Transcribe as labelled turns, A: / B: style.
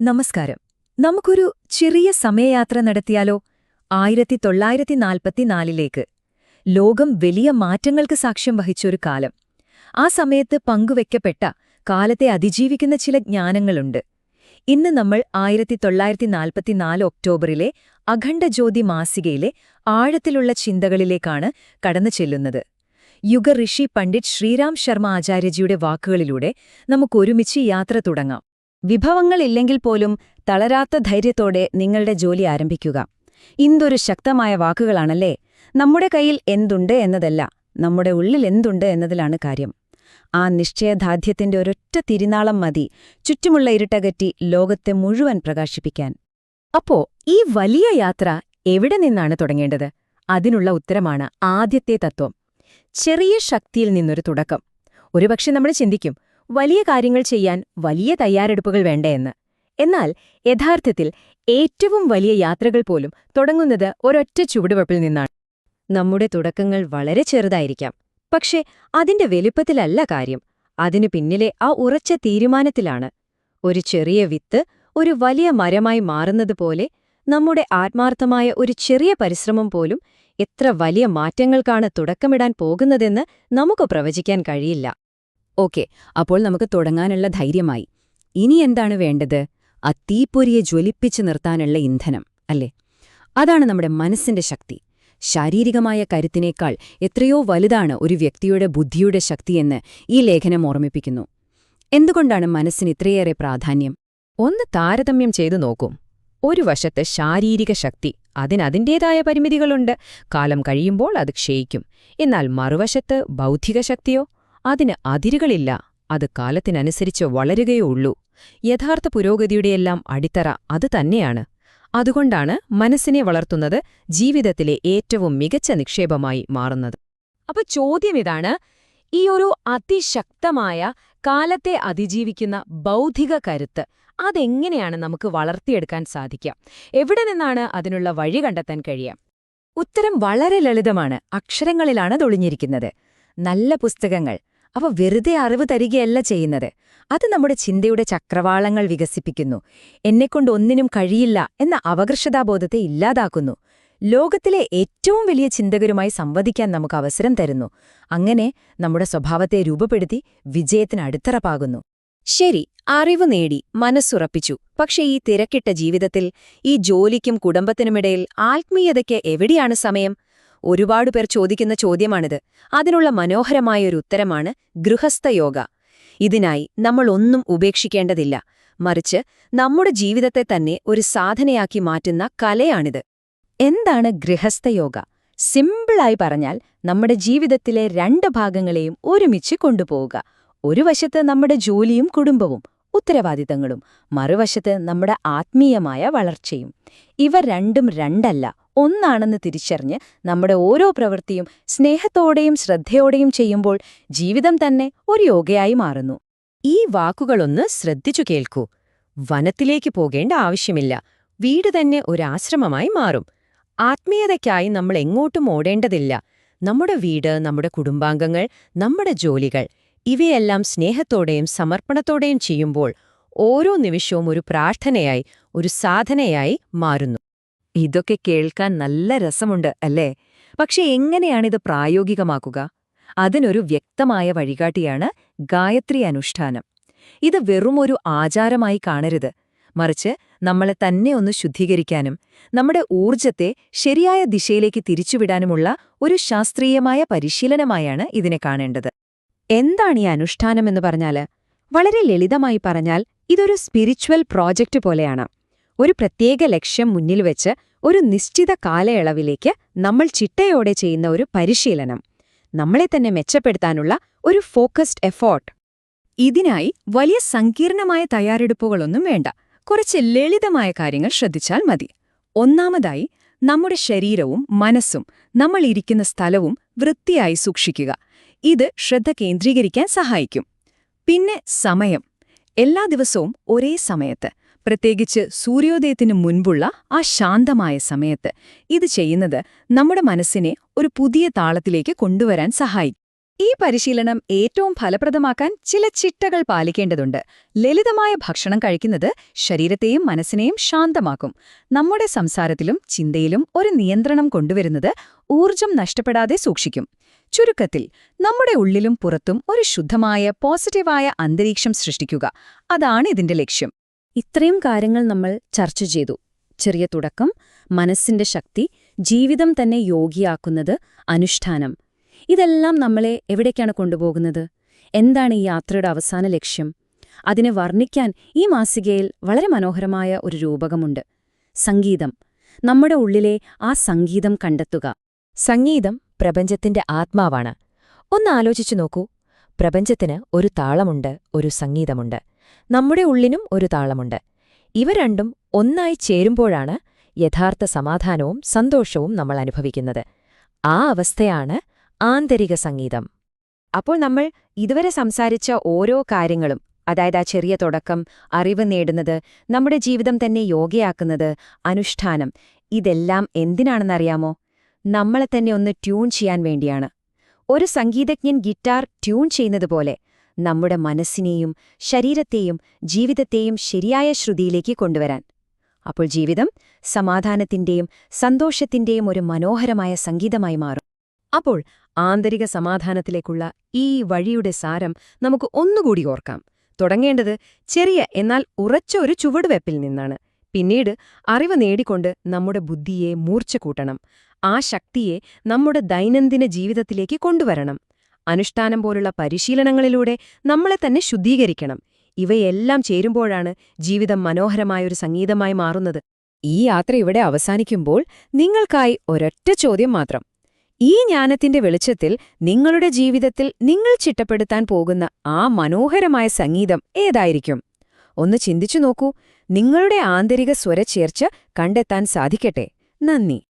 A: നമസ്കാരം. നമുക്കൊരു ചെറിയ സമയയാത്ര നടത്തിയാലോ? ആയിരത്തി തൊള്ളായിരത്തി നാൽപ്പത്തിനാലിലേക്ക് ലോകം വലിയ മാറ്റങ്ങൾക്ക് സാക്ഷ്യം വഹിച്ചൊരു കാലം. ആ സമയത്ത് പങ്കുവെക്കപ്പെട്ട കാലത്തെ അതിജീവിക്കുന്ന ചില ജ്ഞാനങ്ങളുണ്ട്. ഇന്ന് നമ്മൾ ആയിരത്തി തൊള്ളായിരത്തി നാൽപ്പത്തിനാല് ഒക്ടോബറിലെ അഖണ്ഡജ്യോതി മാസികയിലെ ആഴത്തിലുള്ള ചിന്തകളിലേക്കാണ് കടന്നു ചെല്ലുന്നത്. യുഗ ഋഷി പണ്ഡിറ്റ് ശ്രീരാം ശർമ്മ ആചാര്യജിയുടെ വാക്കുകളിലൂടെ നമുക്കൊരുമിച്ച് യാത്ര തുടങ്ങാം.
B: വിഭവങ്ങളില്ലെങ്കിൽ പോലും തളരാത്ത ധൈര്യത്തോടെ നിങ്ങളുടെ ജോലി ആരംഭിക്കുക. ഇന്തൊരു ശക്തമായ വാക്കുകളാണല്ലേ? നമ്മുടെ കയ്യിൽ എന്തുണ്ട് എന്നതല്ല നമ്മുടെ ഉള്ളിൽ എന്തുണ്ട് എന്നതിലാണ് കാര്യം. ആ നിശ്ചയദാർഢ്യത്തിന്റെ ഒരൊറ്റ തിരിനാളം മതി ചുറ്റുമുള്ള ഇരുട്ടകറ്റി ലോകത്തെ മുഴുവൻ പ്രകാശിപ്പിക്കാൻ.
A: അപ്പോ ഈ വലിയ യാത്ര എവിടെ നിന്നാണ് തുടങ്ങേണ്ടത്? അതിനുള്ള ഉത്തരമാണ് ആദ്യത്തെ തത്വം. ചെറിയ ശക്തിയിൽ നിന്നൊരു തുടക്കം. ഒരുപക്ഷെ നമ്മൾ ചിന്തിക്കും വലിയ കാര്യങ്ങൾ ചെയ്യാൻ വലിയ തയ്യാറെടുപ്പുകൾ വേണ്ടേയെന്ന് എന്നാൽ യഥാർത്ഥത്തിൽ ഏറ്റവും വലിയ യാത്രകൾ പോലും തുടങ്ങുന്നത് ഒരൊറ്റ ചുവടുവെപ്പിൽ നിന്നാണ്. നമ്മുടെ തുടക്കങ്ങൾ വളരെ ചെറുതായിരിക്കാം. പക്ഷേ അതിന്റെ വലിപ്പത്തിലല്ല കാര്യം. അതിനു പിന്നിലെ ആ ഉറച്ച തീരുമാനത്തിലാണ്. ഒരു ചെറിയ വിത്ത് ഒരു വലിയ മരമായി മാറുന്നതുപോലെ നമ്മുടെ ആത്മാർത്ഥമായ ഒരു ചെറിയ പരിശ്രമം പോലും എത്ര വലിയ മാറ്റങ്ങൾക്കാണ് തുടക്കമിടാൻ പോകുന്നതെന്ന് നമുക്ക് പ്രവചിക്കാൻ കഴിയില്ല.
B: ഓക്കെ അപ്പോൾ നമുക്ക് തുടങ്ങാനുള്ള ധൈര്യമായി. ഇനി എന്താണ് വേണ്ടത്? ആ തീപ്പൊരിയെ ജ്വലിപ്പിച്ചു നിർത്താനുള്ള ഇന്ധനം അല്ലേ? അതാണ് നമ്മുടെ മനസ്സിന്റെ ശക്തി. ശാരീരികമായ കരുത്തിനേക്കാൾ എത്രയോ വലുതാണ് ഒരു വ്യക്തിയുടെ ബുദ്ധിയുടെ ശക്തിയെന്ന് ഈ ലേഖനം ഓർമ്മിപ്പിക്കുന്നു. എന്തുകൊണ്ടാണ് മനസ്സിന് ഇത്രയേറെ പ്രാധാന്യം?
A: ഒന്ന് താരതമ്യം ചെയ്തു നോക്കും. ഒരു വശത്ത് ശാരീരിക ശക്തി അതിനതിന്റേതായ പരിമിതികളുണ്ട്. കാലം കഴിയുമ്പോൾ അത് ക്ഷയിക്കും. എന്നാൽ മറുവശത്ത് ബൗദ്ധിക ശക്തിയോ? അതിന് അതിരുകളില്ല. അത് കാലത്തിനനുസരിച്ച് വളരുകയേ ഉള്ളൂ യഥാർത്ഥ പുരോഗതിയുടെയെല്ലാം അടിത്തറ അത് തന്നെയാണ്. അതുകൊണ്ടാണ് മനസ്സിനെ വളർത്തുന്നത് ജീവിതത്തിലെ ഏറ്റവും മികച്ച നിക്ഷേപമായി മാറുന്നത്. അപ്പൊ ചോദ്യമിതാണ് ഈ ഒരു അതിശക്തമായ കാലത്തെ അതിജീവിക്കുന്ന ബൗദ്ധിക കരുത്ത് അതെങ്ങനെയാണ് നമുക്ക് വളർത്തിയെടുക്കാൻ സാധിക്കുക? എവിടെ നിന്നാണ് അതിനുള്ള വഴി കണ്ടെത്താൻ കഴിയുക? ഉത്തരം വളരെ ലളിതമാണ്. അക്ഷരങ്ങളിലാണ് തൊളിഞ്ഞിരിക്കുന്നത്. നല്ല പുസ്തകങ്ങൾ അവ വെറുതെ അറിവ് തരികയല്ല ചെയ്യുന്നത്. അത് നമ്മുടെ ചിന്തയുടെ ചക്രവാളങ്ങൾ വികസിപ്പിക്കുന്നു. എന്നെക്കൊണ്ട് ഒന്നിനും കഴിയില്ല എന്ന അപകർഷതാബോധത്തെ ഇല്ലാതാക്കുന്നു. ലോകത്തിലെ ഏറ്റവും വലിയ ചിന്തകരുമായി സംവദിക്കാൻ നമുക്ക് അവസരം തരുന്നു. അങ്ങനെ നമ്മുടെ സ്വഭാവത്തെ രൂപപ്പെടുത്തി വിജയത്തിന് അടിത്തറപ്പാകുന്നു. ശരി അറിവ് നേടി മനസ്സുറപ്പിച്ചു. പക്ഷേ ഈ തിരക്കിട്ട ജീവിതത്തിൽ ഈ ജോലിക്കും കുടുംബത്തിനുമിടയിൽ ആത്മീയതയ്ക്ക് എവിടെയാണ് സമയം? ഒരുപാടു പേർ ചോദിക്കുന്ന ചോദ്യമാണിത്. അതിനുള്ള മനോഹരമായൊരു ഉത്തരമാണ് ഗൃഹസ്ഥയോഗ ഇതിനായി നമ്മൾ ഒന്നും ഉപേക്ഷിക്കേണ്ടതില്ല. മറിച്ച് നമ്മുടെ ജീവിതത്തെ തന്നെ ഒരു സാധനയാക്കി മാറ്റുന്ന കലയാണിത്. എന്താണ് ഗൃഹസ്ഥയോഗ സിമ്പിളായി പറഞ്ഞാൽ നമ്മുടെ ജീവിതത്തിലെ രണ്ട് ഭാഗങ്ങളെയും ഒരുമിച്ച് കൊണ്ടുപോവുക. ഒരു വശത്ത് നമ്മുടെ ജോലിയും കുടുംബവും ഉത്തരവാദിത്തങ്ങളും മറുവശത്ത് നമ്മുടെ ആത്മീയമായ വളർച്ചയും. ഇവ രണ്ടും രണ്ടല്ല ഒന്നാണെന്ന് തിരിച്ചറിഞ്ഞ് നമ്മുടെ ഓരോ പ്രവൃത്തിയും സ്നേഹത്തോടെയും ശ്രദ്ധയോടെയും ചെയ്യുമ്പോൾ ജീവിതം തന്നെ ഒരു യോഗയായി മാറുന്നു. ഈ വാക്കുകളൊന്ന് ശ്രദ്ധിച്ചു കേൾക്കൂ. വനത്തിലേക്ക് പോകേണ്ട ആവശ്യമില്ല. വീട് തന്നെ ഒരാശ്രമമായി മാറും. ആത്മീയതയ്ക്കായി നമ്മൾ എങ്ങോട്ടും ഓടേണ്ടതില്ല. നമ്മുടെ വീട് നമ്മുടെ കുടുംബാംഗങ്ങൾ നമ്മുടെ ജോലികൾ ഇവയെല്ലാം സ്നേഹത്തോടെയും സമർപ്പണത്തോടെയും ചെയ്യുമ്പോൾ ഓരോ നിമിഷവും ഒരു പ്രാർത്ഥനയായി ഒരു സാധനയായി മാറുന്നു. ഇതൊക്കെ കേൾക്കാൻ നല്ല രസമുണ്ട് അല്ലേ? പക്ഷെ എങ്ങനെയാണിത് പ്രായോഗികമാക്കുക? അതിനൊരു വ്യക്തമായ വഴികാട്ടിയാണ് ഗായത്രി അനുഷ്ഠാനം. ഇത് വെറുമൊരു ആചാരമായി കാണരുത്. മറിച്ച് നമ്മളെ തന്നെ ഒന്ന് ശുദ്ധീകരിക്കാനും നമ്മുടെ ഊർജത്തെ ശരിയായ ദിശയിലേക്ക് തിരിച്ചുവിടാനുമുള്ള ഒരു ശാസ്ത്രീയമായ പരിശീലനമായാണ് ഇതിനെ കാണേണ്ടത്. എന്താണ് ഈ അനുഷ്ഠാനമെന്ന് പറഞ്ഞാൽ? വളരെ ലളിതമായി പറഞ്ഞാൽ ഇതൊരു സ്പിരിച്വൽ പ്രോജക്റ്റ് പോലെയാണ്. ഒരു പ്രത്യേക ലക്ഷ്യം മുന്നിൽ വെച്ച് ഒരു നിശ്ചിത കാലയളവിലേക്ക് നമ്മൾ ചിട്ടയോടെ ചെയ്യുന്ന ഒരു പരിശീലനം. നമ്മളെ തന്നെ മെച്ചപ്പെടുത്താനുള്ള ഒരു ഫോക്കസ്ഡ് എഫോർട്ട്. ഇതിനായി വലിയ സങ്കീർണമായ തയ്യാറെടുപ്പുകളൊന്നും വേണ്ട. കുറച്ച് ലളിതമായ കാര്യങ്ങൾ ശ്രദ്ധിച്ചാൽ മതി. ഒന്നാമതായി നമ്മുടെ ശരീരവും മനസ്സും നമ്മൾ ഇരിക്കുന്ന സ്ഥലവും വൃത്തിയായി സൂക്ഷിക്കുക. ഇത് ശ്രദ്ധ കേന്ദ്രീകരിക്കാൻ സഹായിക്കും. പിന്നെ സമയം. എല്ലാ ദിവസവും ഒരേ സമയത്ത്. പ്രത്യേകിച്ച് സൂര്യോദയത്തിനു മുൻപുള്ള ആ ശാന്തമായ സമയത്ത് ഇത് ചെയ്യുന്നത് നമ്മുടെ മനസ്സിനെ ഒരു പുതിയ താളത്തിലേക്ക് കൊണ്ടുവരാൻ സഹായിക്കും.
B: ഈ പരിശീലനം ഏറ്റവും ഫലപ്രദമാക്കാൻ ചില ചിട്ടകൾ പാലിക്കേണ്ടതുണ്ട്. ലളിതമായ ഭക്ഷണം കഴിക്കുന്നത് ശരീരത്തെയും മനസ്സിനെയും ശാന്തമാക്കും. നമ്മുടെ സംസാരത്തിലും ചിന്തയിലും ഒരു നിയന്ത്രണം കൊണ്ടുവരുന്നത് ഊർജം നഷ്ടപ്പെടാതെ സൂക്ഷിക്കും. ചുരുക്കത്തിൽ നമ്മുടെ ഉള്ളിലും പുറത്തും ഒരു ശുദ്ധമായ പോസിറ്റീവായ അന്തരീക്ഷം സൃഷ്ടിക്കുക. അതാണ് ഇതിന്റെ ലക്ഷ്യം. ഇത്രയും കാര്യങ്ങൾ നമ്മൾ ചർച്ച ചെയ്തു. ചെറിയ തുടക്കം മനസ്സിന്റെ ശക്തി ജീവിതം തന്നെ യോഗിയാക്കുന്നത് അനുഷ്ഠാനം. ഇതെല്ലാം നമ്മളെ എവിടേക്കാണ് കൊണ്ടുപോകുന്നത്? എന്താണ് ഈ യാത്രയുടെ അവസാന ലക്ഷ്യം? അതിനെ വർണിക്കാൻ ഈ മാസികയിൽ വളരെ മനോഹരമായ ഒരു രൂപകമുണ്ട്. സംഗീതം. നമ്മുടെ ഉള്ളിലെ ആ സംഗീതം കണ്ടെത്തുക.
A: സംഗീതം പ്രപഞ്ചത്തിന്റെ ആത്മാവാണ്. ഒന്ന് ആലോചിച്ചു നോക്കൂ. പ്രപഞ്ചത്തിന് ഒരു താളമുണ്ട് ഒരു സംഗീതമുണ്ട്. നമ്മുടെ ഉള്ളിനും ഒരു താളമുണ്ട്. ഇവ രണ്ടും ഒന്നായി ചേരുമ്പോഴാണ് യഥാർത്ഥ സമാധാനവും സന്തോഷവും നമ്മൾ അനുഭവിക്കുന്നത്. ആ അവസ്ഥയാണ് ആന്തരിക സംഗീതം. അപ്പോൾ നമ്മൾ ഇതുവരെ സംസാരിച്ച ഓരോ കാര്യങ്ങളും അതായത് ആ ചെറിയ തുടക്കം അറിവ് നേടുന്നത് നമ്മുടെ ജീവിതം തന്നെ യോഗയാക്കുന്നത് അനുഷ്ഠാനം ഇതെല്ലാം എന്തിനാണെന്നറിയാമോ? നമ്മളെ തന്നെ ഒന്ന് ട്യൂൺ ചെയ്യാൻ വേണ്ടിയാണ്. ഒരു സംഗീതജ്ഞൻ ഗിറ്റാർ ട്യൂൺ ചെയ്യുന്നതുപോലെ നമ്മുടെ മനസ്സിനെയും ശരീരത്തെയും ജീവിതത്തെയും ശരിയായ ശ്രുതിയിലേക്ക് കൊണ്ടുവരാൻ. അപ്പോൾ ജീവിതം സമാധാനത്തിന്റെയും സന്തോഷത്തിന്റെയും ഒരു മനോഹരമായ സംഗീതമായി മാറും. അപ്പോൾ ആന്തരിക സമാധാനത്തിലേക്കുള്ള ഈ വഴിയുടെ സാരം നമുക്ക് ഒന്നുകൂടി ഓർക്കാം. തുടങ്ങേണ്ടത് ചെറിയ എന്നാൽ ഉറച്ച ഒരു ചുവടുവെപ്പിൽ നിന്നാണ്. പിന്നീട് അറിവ് നേടിക്കൊണ്ട് നമ്മുടെ ബുദ്ധിയെ മൂർച്ച കൂട്ടണം ആ ശക്തിയെ നമ്മുടെ ദൈനംദിന ജീവിതത്തിലേക്ക് കൊണ്ടുവരണം. അനുഷ്ഠാനം പോലുള്ള പരിശീലനങ്ങളിലൂടെ നമ്മളെ തന്നെ ശുദ്ധീകരിക്കണം. ഇവയെല്ലാം ചേരുമ്പോഴാണ് ജീവിതം മനോഹരമായൊരു സംഗീതമായി മാറുന്നത്. ഈ യാത്ര ഇവിടെ അവസാനിക്കുമ്പോൾ നിങ്ങൾക്കായി ഒരൊറ്റ ചോദ്യം മാത്രം. ഈ ജ്ഞാനത്തിന്റെ വെളിച്ചത്തിൽ നിങ്ങളുടെ ജീവിതത്തിൽ നിങ്ങൾ ചിട്ടപ്പെടുത്താൻ പോകുന്ന ആ മനോഹരമായ സംഗീതം ഏതായിരിക്കും? ഒന്ന് ചിന്തിച്ചു നോക്കൂ. നിങ്ങളുടെ ആന്തരിക സ്വരച്ചേർച്ച കണ്ടെത്താൻ സാധിക്കട്ടെ. നന്ദി.